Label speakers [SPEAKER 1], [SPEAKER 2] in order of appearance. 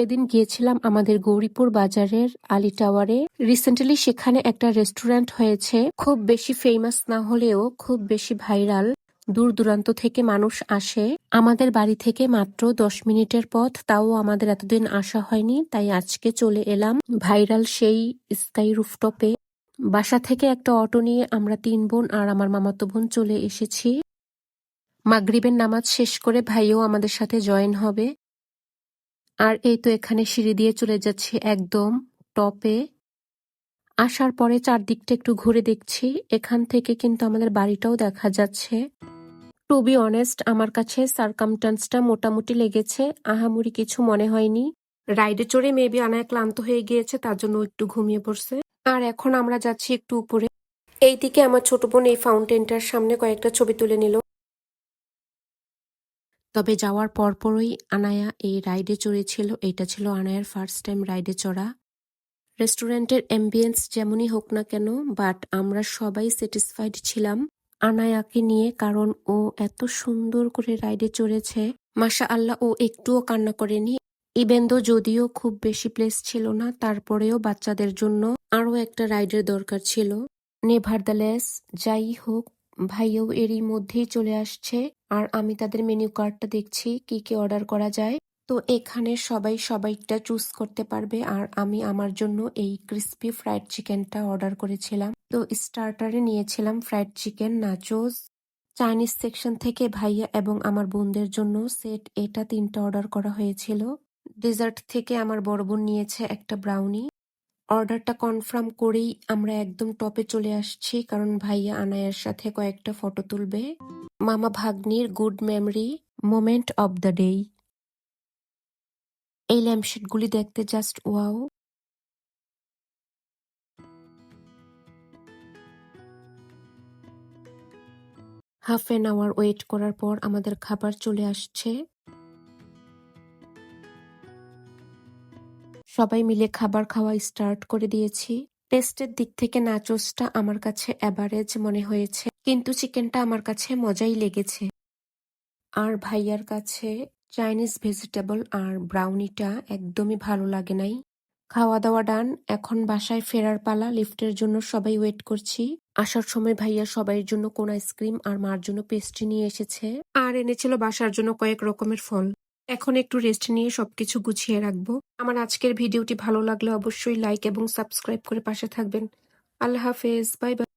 [SPEAKER 1] সেদিন গিয়েছিলাম আমাদের গৌরীপুর বাজারের আলী টাওয়ারে। রিসেন্টলি সেখানে একটা রেস্টুরেন্ট হয়েছে। খুব বেশি ফেমাস না হলেও খুব বেশি ভাইরাল দূর দূরান্ত থেকে মানুষ আসে। আমাদের বাড়ি থেকে মাত্র দশ মিনিটের পথ, তাও আমাদের এতদিন আসা হয়নি, তাই আজকে চলে এলাম ভাইরাল সেই স্কাই রুফটপে বাসা থেকে একটা অটো নিয়ে আমরা তিন বোন আর আমার মামাতো বোন চলে এসেছি। মাগরিবের নামাজ শেষ করে ভাইও আমাদের সাথে জয়েন হবে। আর এই তো এখানে সিঁড়ি দিয়ে চলে যাচ্ছি একদম টপে আসার পরে চারদিকটা একটু ঘুরে দেখছি। এখান থেকে কিন্তু আমাদের বাড়িটাও দেখা যাচ্ছে। টু বি অনেস্ট আমার কাছে সার্কামটান্সটা মোটামুটি লেগেছে। আহামরি কিছু মনে হয়নি। রাইডে চড়ে মেবি আনায় ক্লান্ত হয়ে গিয়েছে, তার জন্য একটু ঘুমিয়ে পড়ছে। আর এখন আমরা যাচ্ছি একটু উপরে। এইদিকে আমার ছোট বোন এই ফাউন্টেনটার সামনে কয়েকটা ছবি তুলে নিল। তবে যাওয়ার পরপরই আনায়া এই রাইডে চড়েছিল এটা ছিল আনায়ার ফার্স্ট টাইম রাইডে চড়া। রেস্টুরেন্টের অ্যাম্বিয়েন্স যেমনই হোক না কেন বাট আমরা সবাই স্যাটিসফাইড ছিলাম আনায়াকে নিয়ে, কারণ ও এত সুন্দর করে রাইডে চড়েছে। মাশা আল্লাহ ও একটুও কান্না করেনি। ইভেন দো যদিও খুব বেশি প্লেস ছিল না, তারপরেও বাচ্চাদের জন্য আরও একটা রাইডের দরকার ছিল। নেভার নেভারদালেস যাই হোক ভাইও এরই মধ্যেই চলে আসছে। আর আমি তাদের মেনু কার্ডটা দেখছি, কি কি অর্ডার করা যায়। তো এখানে সবাই সবাইটা চুজ করতে পারবে। আর আমি আমার জন্য এই ক্রিস্পি ফ্রাইড চিকেনটা অর্ডার করেছিলাম। তো স্টার্টারে নিয়েছিলাম fried chicken nachos Chinese section থেকে ভাইয়া এবং আমার বোনদের জন্য সেট এটা তিনটা অর্ডার করা হয়েছিল। ডেজার্ট থেকে আমার বড় বোন নিয়েছে একটা ব্রাউনি অর্ডারটা কনফার্ম করেই আমরা একদম টপে চলে আসছি, কারণ ভাইয়া আনায়ার সাথে কয়েকটা ফটো তুলবে। মামা ভাগ্নির good memory, moment of the day. এই ল্যাম্পশেডগুলি দেখতে just wow. Half an hour wait করার পর আমাদের খাবার চলে আসছে। সবাই মিলে খাবার খাওয়া স্টার্ট করে দিয়েছি। টেস্টের দিক থেকে নাচোসটা আমার কাছে অ্যাভারেজ মনে হয়েছে, কিন্তু চিকেনটা আমার কাছে মজাই লেগেছে। আর ভাইয়ার কাছে চাইনিজ ভেজিটেবল আর ব্রাউনিটা একদমই ভালো লাগে নাই। খাওয়া দাওয়া ডান এখন বাসায় ফেরার পালা লিফটের জন্য সবাই ওয়েট করছি। আসার সময় ভাইয়া সবাইয়ের জন্য কোন আইসক্রিম আর মার জন্য পেস্ট্রি নিয়ে এসেছে। আর এনেছিল বাসার জন্য কয়েক রকমের ফল। এখন একটু রেস্ট নিয়ে সবকিছু গুছিয়ে রাখব। আমার আজকের ভিডিওটি ভালো লাগলে অবশ্যই লাইক এবং সাবস্ক্রাইব করে পাশে থাকবেন। আল্লাহ হাফেজ বাই বাই